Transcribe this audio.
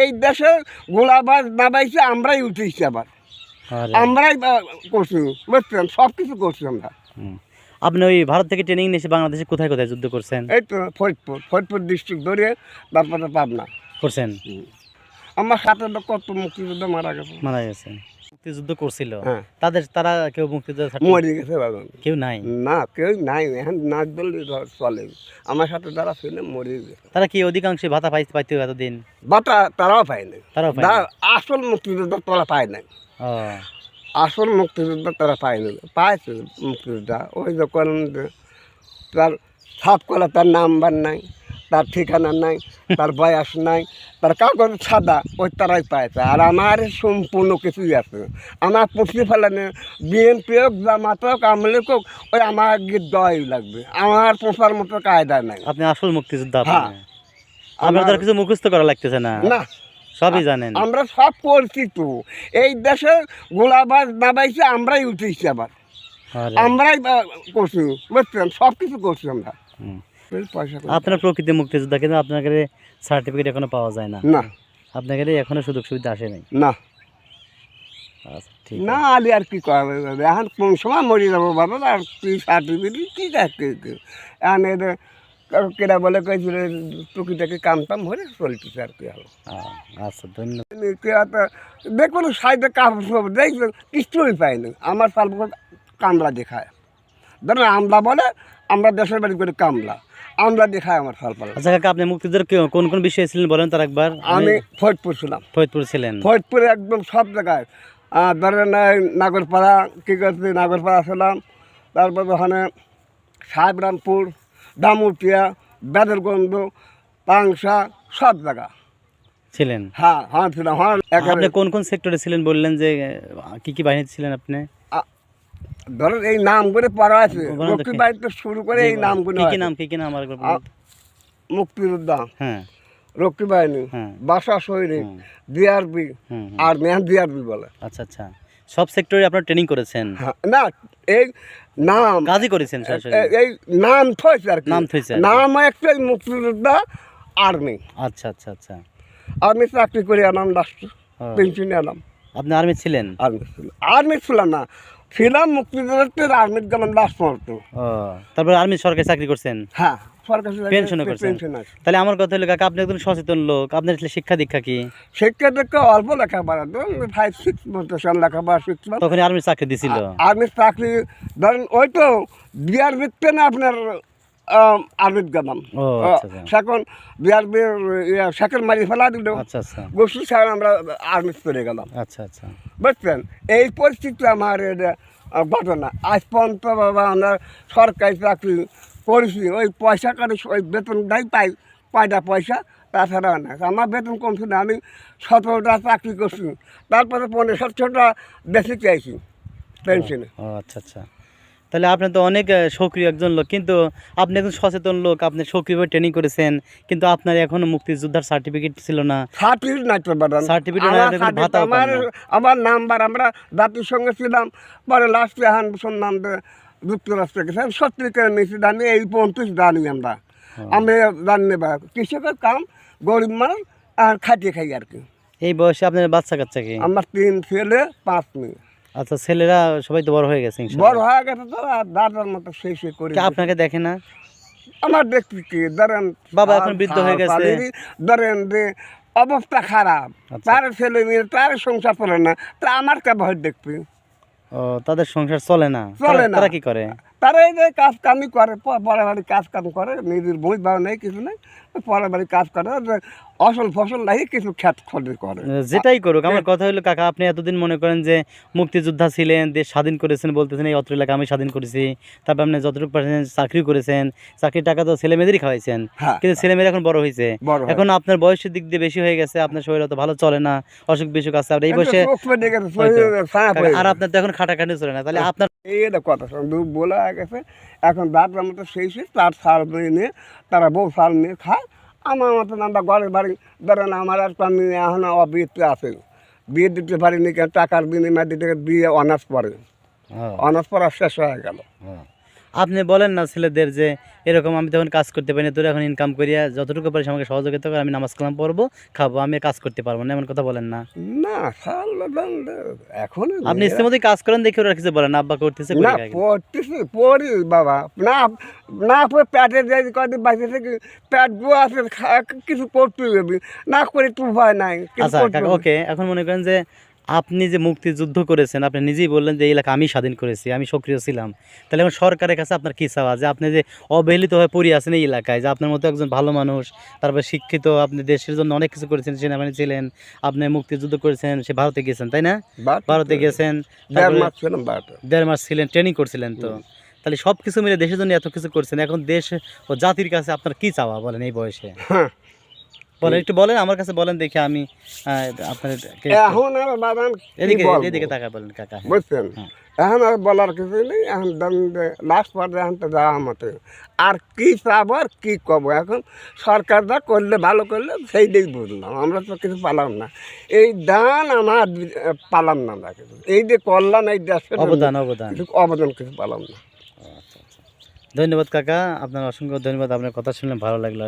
এই দেশে গোলাবাজ নামাইছে আমরাই উঠেছি আবার। আমরাই করছি বুঝছেন? সব কিছু করছি আমরা। আপনি ওই ভারত থেকে ট্রেনিং নিয়ে এসে বাংলাদেশে কোথায় কোথায় যুদ্ধ করছেন? এই তো ফরিদপুর ফরিদপুর ডিস্ট্রিক্ট ধরে তারপরে পাবনা। করছেন? আমার সাথে কত মুক্তিযুদ্ধ মারা গেছে। মারা গেছে মুক্তিযুদ্ধ করছিল। হ্যাঁ। তাদের তারা কেউ মুক্তিযুদ্ধ মরে গেছে কেউ নাই? না কেউ নাই। এখন না ধর চলে। আমার সাথে যারা ছিল মরে গেছে। তারা কি অধিকাংশ ভাতা পাইতে পাইতে এতদিন? বাতা তারাও পায় নাই। তারাও পায় আসল মুক্তিযুদ্ধ তারা পায় নাই। ও। আসল মুক্তিযুদ্ধ তারা পায় পাইছে মুক্তিযুদ্ধ। ওই যখন তার ছাপ করা তার নাম্বার নাই। তার ঠিকানা নাই তার বয়স নাই তার কাগজ সাদা ওই তারাই পাইছে আর আমার সম্পূর্ণ কিছুই আছে। আমার পুষি ফেলানে বিএনপি হোক জামাত হোক আমলিক হোক ওই আমার দেওয়াই লাগবে। আমার পোষার মতো কায়দা নাই। আপনি আসল মুক্তিযোদ্ধা হ্যাঁ। আপনার কিছু মুখস্থ করা লাগতেছে না। না। সবই জানেন। আমরা সব করছি তো। এই দেশে গোলাবাজ নামাইছে আমরাই উঠেছি আবার। আমরাই করছি বুঝছেন? সব কিছু করছি আমরা। আপনার প্রকৃতি মুক্তিযোদ্ধা কিন্তু আপনাকে সার্টিফিকেট এখনও পাওয়া যায় না। না। আপনাকে এখনও সুযোগ সুবিধা আসে নাই। না। আচ্ছা ঠিক না আলি আর কি করা এখন কোন সময় মরে যাব বাবা? আর কি সার্টিফিকেট কি দেখতে এখন এদের কেরা বলে কয়েছিল টুকিটাকে কামতাম হলে চলতেছে আর কি হলো আচ্ছা ধন্যবাদ। দেখুন সাইডে কাপড় সব দেখবে কিছুই পাইনি আমার সাল কামলা দেখায়। ধরুন আমলা বলে আমরা দেশের বাড়ি করে কামলা। আমলা দেখায় আমার সাল পাল। আচ্ছা কাকা আপনি মুক্তিদের কোন কোন বিষয়ে ছিলেন বলেন তার একবার? আমি ফরিদপুর ছিলাম। ফরিদপুর ছিলেন। ফরিদপুরে একদম সব জায়গায়। ধরেন নাগরপাড়া কী করছি নাগরপাড়া ছিলাম। তারপর ওখানে সাহেবরামপুর দামুটিয়া বেদরগঞ্জ পাংশা সব জায়গা। ছিলেন। হ্যাঁ হ্যাঁ ছিলাম হ্যাঁ আপনি কোন কোন সেক্টরে ছিলেন বললেন যে কি কি বাহিনীতে ছিলেন আপনি? ধরেন এই নামগুলো পড়া আছে বাড়িতে শুরু করে এই নামগুলো কি কি নাম কি কি নাম আরেকবার। মুক্তিযোদ্ধা হ্যাঁ। রক্ষী বাহিনী হ্যাঁ। বাসা সৈনিক ডিআরবি। আর মেহান ডিআরবি বলে। আচ্ছা আচ্ছা। সব সেক্টরে আপনার ট্রেনিং করেছেন? হ্যাঁ, না এই নাম কাজই করেছেন এই নাম থইছে আর নাম থইছে নাম একটাই মুক্তিযোদ্ধা আর্মি। আচ্ছা আচ্ছা আচ্ছা। আর্মি চাকরি করে আনাম লাস্ট পেনশনে আনাম আপনি আর্মি ছিলেন? আর্মি ছিল আর্মি ছিলাম না ছিলাম আর্মির গেলাম লাস্ট মুহূর্ত তারপর আর্মি সরকারি চাকরি করছেন? হ্যাঁ পেনশনও করছেন? তাহলে আমার কথা হলো কাকা আপনি সচেতন লোক আপনার শিক্ষা দীক্ষা কি? শিক্ষা অল্প লেখাপড়া ধরুন ফাইভ সিক্স মন্টেশন লেখাপড়া শিখছিলাম তখন আর্মি চাকরি দিছিল। চাকরি ধরেন ওই তো বিয়ার বিকতে না আপনার আর্মির গেলাম। সেখন বিয়ার সেকেন্ড মারি ফেলা দিল। গোষ্ঠী ছাড়া আমরা আর্মি চলে গেলাম। আচ্ছা আচ্ছা। বুঝছেন? এই পরিস্থিতি আমার ঘটনা। আজ পর্যন্ত বাবা আমরা সরকারি চাকরি করেছি। ওই পয়সা কাটে ওই বেতনটাই পাই কয়টা পয়সা তাছাড়া না। আমার বেতন কমছে না আমি সতেরোটা চাকরি করছি। তারপরে পনেরো সতেরোটা বেশি চাইছি পেনশনে। আচ্ছা আচ্ছা। তাহলে আপনি তো অনেক সক্রিয় একজন লোক কিন্তু আপনি একজন সচেতন লোক আপনি সক্রিয়ভাবে ট্রেনিং করেছেন কিন্তু আপনার এখনও মুক্তিযোদ্ধার সার্টিফিকেট ছিল না। সার্টিফিকেট নাই তো বাদান Certificate আমার নাম্বার আমরা জাতির সঙ্গে ছিলাম পরে লাস্টে শুনলাম যে যুক্তরাষ্ট্রে গেছে। আমি সত্যি করে নিয়েছি জানি এই পঞ্চাশ জানি আমরা। আমি জানি বা কৃষকের কাম গরিব মানুষ আর খাটিয়ে খাই আর কি। এই বয়সে আপনার বাচ্চা কাচ্চা কি? আমার তিন ছেলে পাঁচ মেয়ে। আচ্ছা ছেলেরা সবাই তো বড় হয়ে গেছে বড় হয়ে গেছে তো দাদার মতো সেই সে করে আপনাকে দেখে না আমার দেখছি কি ধরেন বাবা এখন বৃদ্ধ হয়ে গেছে। ধরেন যে অবস্থা খারাপ আচ্ছা। তার ছেলে মেয়ে তার সংসার চলে না তা আমার কে ভয় দেখবি ও তাদের সংসার চলে না চলে না। তারা কি করে তারা এই যে কাজ কামই করে প- পরের বাড়ি কাজ কাম করে নিজের বই বা নেই কিছু নেই পরের বাড়ি কাজ করে যে অসল ফসল নাই কিছু খ্যাত খলি করে। যেটাই করুক আমার কথা হলো কাকা আপনি এতদিন মনে করেন যে মুক্তিযোদ্ধা ছিলেন দেশ স্বাধীন করেছেন বলতেছেন এই অত্র এলাকা আমি স্বাধীন করেছি তারপর আপনি যতটুকু পারছেন চাকরি করেছেন চাকরির টাকা তো ছেলে মেয়েদেরই খাওয়াইছেন হ্যাঁ। কিন্তু ছেলে মেয়েরা এখন বড় হয়েছে। এখন আপনার বয়সের দিক দিয়ে বেশি হয়ে গেছে আপনার শরীর অত ভালো চলে না অসুখ বিসুখ আছে আর এই বয়সে আর আপনার তো এখন খাটাখাটি চলে না তাহলে আপনার এই কথা বলে গেছে এখন দাঁতরা মতো সেই সেই তার সার নিয়ে তারা বউ সার নিয়ে খায় আমার মতন আমরা ঘরের বাড়ি ধরেন আমার একটা মেয়ে এখন অবিতে আছে। বিয়ে দিতে পারিনি কেন? টাকার বিনিময়ে দিতে বিয়ে অনার্স পরে হ্যাঁ, অনার্স পড়া শেষ হয়ে গেল। হ্যাঁ। আপনি বলেন না ছেলেদের যে এরকম আমি তখন কাজ করতে পারি না তোর এখন ইনকাম করিয়া যতটুকু পারিস আমাকে সহযোগিতা করে আমি নামাজ কালাম পড়ব খাব আমি কাজ করতে পারব না এমন কথা বলেন না। না এখন আপনি ইচ্ছে মতোই কাজ করেন দেখে ওরা কিছু বলেন আব্বা করতেছে না পড়তেছি পড়ি বাবা। না না পড়ে প্যাটের যদি কদিন বাঁচে থেকে প্যাট আছে কিছু করতে না করে তো ভয় নাই আচ্ছা। ওকে এখন মনে করেন যে আপনি যে মুক্তিযুদ্ধ করেছেন আপনি নিজেই বললেন যে এই এলাকা আমি স্বাধীন করেছি আমি সক্রিয় ছিলাম। তাহলে এখন সরকারের কাছে আপনার কী চাওয়া? যে আপনি যে অবহেলিতভাবে পড়ে আছেন এই এলাকায় যে আপনার মতো একজন ভালো মানুষ তারপরে শিক্ষিত আপনি দেশের জন্য অনেক কিছু করেছেন সেনাবাহিনী ছিলেন আপনি মুক্তিযুদ্ধ করেছেন সে ভারতে গেছেন তাই না? ভারতে গেছেন মাস। দেড় মাস ছিলেন ট্রেনিং করছিলেন তো। তাহলে সব কিছু মিলে দেশের জন্য এত কিছু করছেন এখন দেশ ও জাতির কাছে আপনার কি চাওয়া বলেন এই বয়সে? হ্যাঁ বলেন একটু বলেন আমার কাছে বলেন দেখি আমি আহ, এখন আর বাবান কি এদিকে এদিকে তাকা বলেন কাকা। হ্যাঁ। বুঝছেন। এখন আর বলার কিছু নেই এখন লাস্ট পর্যায়ে এখন তো যাওয়া মতো। আর কি চাবো আর কি কব এখন সরকার যা করলে ভালো করলে সেইটাই বুঝলাম। আমরা তো কিছু পালাম না। এই দান আমার পালাম না আমরা কিছু। এই যে করলাম এই দেশের অবদান অবদান। অবদান কিছু পালাম না। আচ্ছা আচ্ছা ধন্যবাদ কাকা। আপনার অসংখ্য ধন্যবাদ। আপনার কথা শুনলে ভালো লাগল।